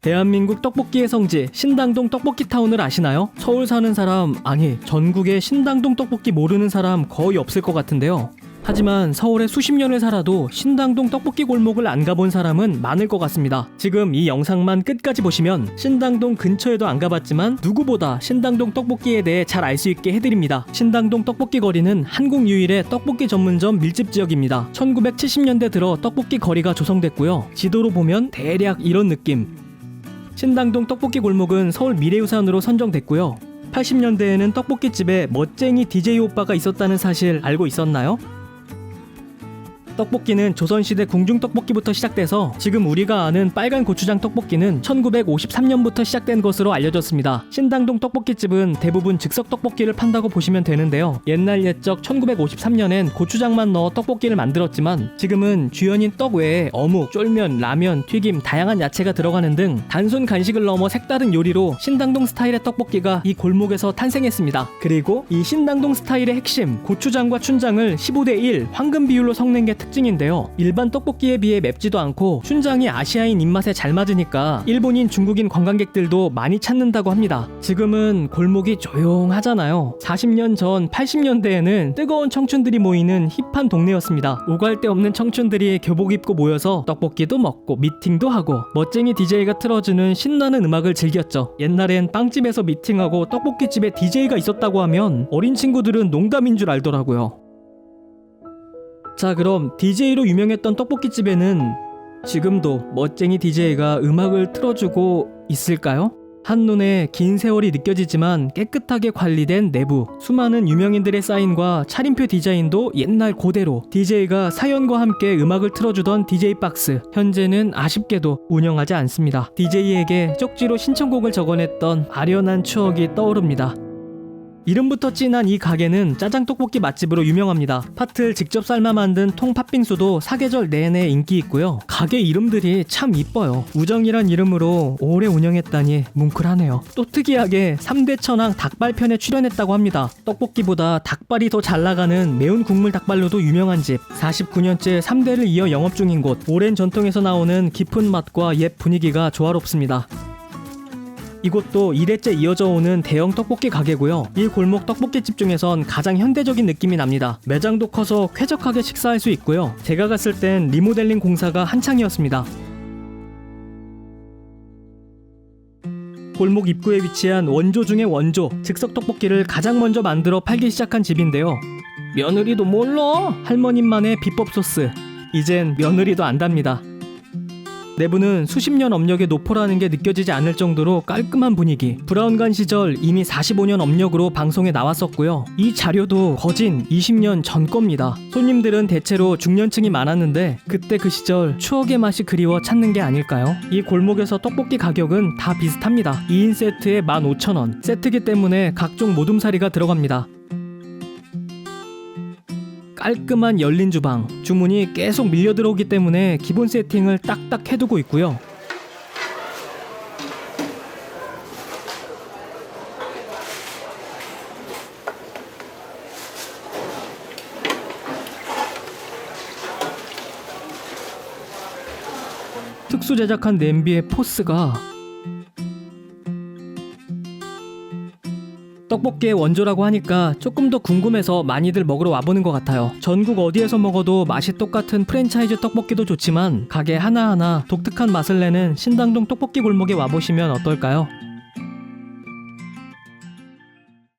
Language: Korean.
대한민국 떡볶이의 성지 신당동 떡볶이타운을 아시나요? 서울 사는 사람 아니 전국에 신당동 떡볶이 모르는 사람 거의 없을 것 같은데요. 하지만 서울에 수십 년을 살아도 신당동 떡볶이 골목을 안 가본 사람은 많을 것 같습니다. 지금 이 영상만 끝까지 보시면 신당동 근처에도 안 가봤지만 누구보다 신당동 떡볶이에 대해 잘 알 수 있게 해드립니다. 신당동 떡볶이 거리는 한국 유일의 떡볶이 전문점 밀집 지역입니다. 1970년대 들어 떡볶이 거리가 조성됐고요. 지도로 보면 대략 이런 느낌. 신당동 떡볶이 골목은 서울 미래유산으로 선정됐고요. 80년대에는 떡볶이집에 멋쟁이 DJ 오빠가 있었다는 사실 알고 있었나요? 떡볶이는 조선시대 궁중떡볶이부터 시작돼서 지금 우리가 아는 빨간 고추장 떡볶이는 1953년부터 시작된 것으로 알려졌습니다. 신당동 떡볶이집은 대부분 즉석 떡볶이를 판다고 보시면 되는데요. 옛날 옛적 1953년엔 고추장만 넣어 떡볶이를 만들었지만 지금은 주연인 떡 외에 어묵, 쫄면, 라면, 튀김, 다양한 야채가 들어가는 등 단순 간식을 넘어 색다른 요리로 신당동 스타일의 떡볶이가 이 골목에서 탄생했습니다. 그리고 이 신당동 스타일의 핵심 고추장과 춘장을 15대 1 황금 비율로 섞는 게 특징인데요. 일반 떡볶이에 비해 맵지도 않고 춘장이 아시아인 입맛에 잘 맞으니까 일본인, 중국인 관광객들도 많이 찾는다고 합니다. 지금은 골목이 조용하잖아요. 40년 전 80년대에는 뜨거운 청춘들이 모이는 힙한 동네였습니다. 오갈 데 없는 청춘들이 교복 입고 모여서 떡볶이도 먹고 미팅도 하고 멋쟁이 DJ가 틀어주는 신나는 음악을 즐겼죠. 옛날엔 빵집에서 미팅하고 떡볶이집에 DJ가 있었다고 하면 어린 친구들은 농담인 줄 알더라고요. 자, 그럼 DJ로 유명했던 떡볶이집에는 지금도 멋쟁이 DJ가 음악을 틀어주고 있을까요? 한눈에 긴 세월이 느껴지지만 깨끗하게 관리된 내부, 수많은 유명인들의 사인과 차림표 디자인도 옛날 그대로 DJ가 사연과 함께 음악을 틀어주던 DJ 박스 현재는 아쉽게도 운영하지 않습니다. DJ에게 쪽지로 신청곡을 적어냈던 아련한 추억이 떠오릅니다. 이름부터 찐한 이 가게는 짜장 떡볶이 맛집으로 유명합니다. 팥을 직접 삶아 만든 통 팥빙수도 사계절 내내 인기 있고요. 가게 이름들이 참 이뻐요. 우정이란 이름으로 오래 운영했다니 뭉클하네요. 또 특이하게 3대 천왕 닭발편에 출연했다고 합니다. 떡볶이보다 닭발이 더 잘 나가는 매운 국물 닭발로도 유명한 집. 49년째 3대를 이어 영업 중인 곳. 오랜 전통에서 나오는 깊은 맛과 옛 분위기가 조화롭습니다. 이곳도 2대째 이어져 오는 대형 떡볶이 가게고요. 이 골목 떡볶이집 중에선 가장 현대적인 느낌이 납니다. 매장도 커서 쾌적하게 식사할 수 있고요. 제가 갔을 땐 리모델링 공사가 한창이었습니다. 골목 입구에 위치한 원조 중의 원조, 즉석 떡볶이를 가장 먼저 만들어 팔기 시작한 집인데요. 며느리도 몰라! 할머님만의 비법 소스. 이젠 며느리도 안답니다. 내부는 수십 년 업력의 노포라는 게 느껴지지 않을 정도로 깔끔한 분위기. 브라운관 시절 이미 45년 업력으로 방송에 나왔었고요. 이 자료도 거진 20년 전 겁니다. 손님들은 대체로 중년층이 많았는데 그때 그 시절 추억의 맛이 그리워 찾는 게 아닐까요? 이 골목에서 떡볶이 가격은 다 비슷합니다. 2인 세트에 15,000원. 세트기 때문에 각종 모둠사리가 들어갑니다. 깔끔한 열린 주방 주문이 계속 밀려 들어오기 때문에 기본 세팅을 딱딱 해두고 있고요. 특수 제작한 냄비의 포스가 떡볶이의 원조라고 하니까 조금 더 궁금해서 많이들 먹으러 와보는 것 같아요. 전국 어디에서 먹어도 맛이 똑같은 프랜차이즈 떡볶이도 좋지만 가게 하나하나 독특한 맛을 내는 신당동 떡볶이 골목에 와보시면 어떨까요?